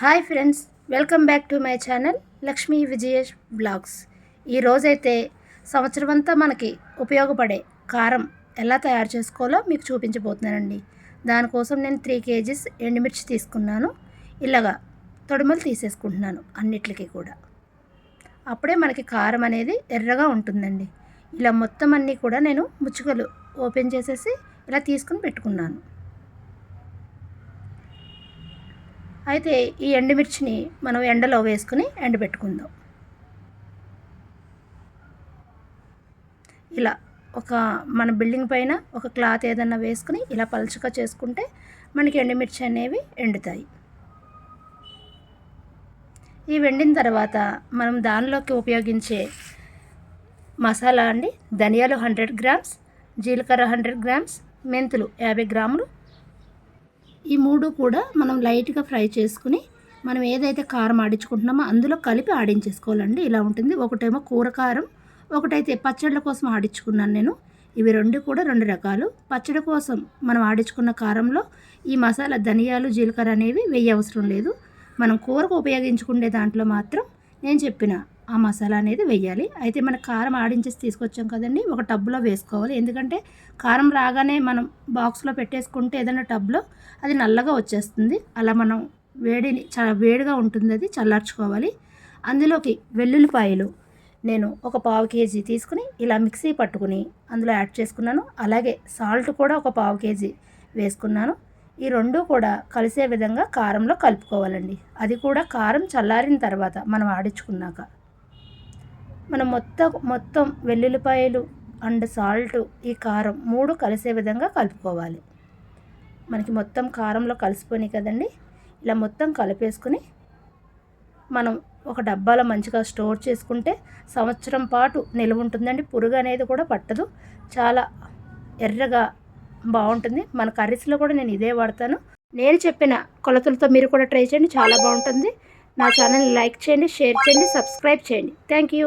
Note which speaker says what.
Speaker 1: Hi friends welcome back to my channel Lakshmi Vijayesh blogs ఈరోజైతే సంవత్సరం అంతా మనకి ఉపయోగపడే కారం ఎలా తయారు చేసుకోవాలో మీకు చూపించబోతున్నానండి. దానికోసం నేను త్రీ కేజీస్ ఎండుమిర్చి తీసుకున్నాను. ఇలాగా తొడుమలు తీసేసుకుంటున్నాను అన్నిటికీ కూడా. అప్పుడే మనకి కారం అనేది ఎర్రగా ఉంటుందండి. ఇలా మొత్తం అన్నీ కూడా నేను ముచ్చుకలు ఓపెన్ చేసేసి ఇలా తీసుకుని పెట్టుకున్నాను. అయితే ఈ ఎండుమిర్చిని మనం ఎండలో వేసుకుని ఎండబెట్టుకుందాం. ఇలా ఒక మన బిల్డింగ్ పైన ఒక క్లాత్ ఏదన్నా వేసుకుని ఇలా పలుచగా చేసుకుంటే మనకి ఎండుమిర్చి అనేవి ఎండుతాయి. ఈ వెండిన తర్వాత మనం దానిలోకి ఉపయోగించే మసాలా అండి ధనియాలు హండ్రెడ్ గ్రామ్స్ జీలకర్ర హండ్రెడ్ గ్రామ్స్ మెంతులు యాభై గ్రాములు ఈ మూడు కూడా మనం లైట్గా ఫ్రై చేసుకుని మనం ఏదైతే కారం ఆడించుకుంటున్నామో అందులో కలిపి ఆడించేసుకోవాలండి. ఇలా ఉంటుంది. ఒకటేమో కూర కారం ఒకటైతే పచ్చళ్ళ కోసం ఆడించుకున్నాను నేను. ఇవి రెండు కూడా రెండు రకాలు. పచ్చడి కోసం మనం ఆడించుకున్న కారంలో ఈ మసాలా ధనియాలు జీలకర్ర అనేవి వెయ్యి అవసరం లేదు. మనం కూరకు ఉపయోగించుకునే దాంట్లో మాత్రం నేను చెప్పిన ఆ మసాలా అనేది వెయ్యాలి. అయితే మన కారం ఆడించేసి తీసుకొచ్చాం కదండి ఒక టబ్లో వేసుకోవాలి. ఎందుకంటే కారం రాగానే మనం బాక్స్లో పెట్టేసుకుంటే ఏదైనా టబ్లో అది నల్లగా వచ్చేస్తుంది. అలా మనం వేడిని చాలా వేడిగా ఉంటుంది అది చల్లార్చుకోవాలి. అందులోకి వెల్లుల్లిపాయలు నేను ఒక పావు కేజీ తీసుకుని ఇలా మిక్సీ పట్టుకుని అందులో యాడ్ చేసుకున్నాను. అలాగే సాల్ట్ కూడా ఒక పావు కేజీ వేసుకున్నాను. ఈ రెండు కూడా కలిసే విధంగా కారంలో కలుపుకోవాలండి. అది కూడా కారం చల్లారిన తర్వాత మనం ఆడించుకున్నాక. మనం మొత్తం మొత్తం వెల్లుల్లిపాయలు అండ్ సాల్ట్ ఈ కారం మూడు కలిసే విధంగా కలుపుకోవాలి. మనకి మొత్తం కారంలో కలిసిపోయినాయి కదండి. ఇలా మొత్తం కలిపేసుకుని మనం ఒక డబ్బాలో మంచిగా స్టోర్ చేసుకుంటే సంవత్సరం పాటు నిల్వ ఉంటుందండి. పురుగు అనేది కూడా పట్టదు. చాలా ఎర్రగా బాగుంటుంది. మన కర్రీస్లో కూడా నేను ఇదే వాడతాను. నేను చెప్పిన కొలతలతో మీరు కూడా ట్రై చేయండి. చాలా బాగుంటుంది. నా ఛానల్ లైక్ చేయండి షేర్ చేయండి సబ్స్క్రైబ్ చేయండి. Thank you.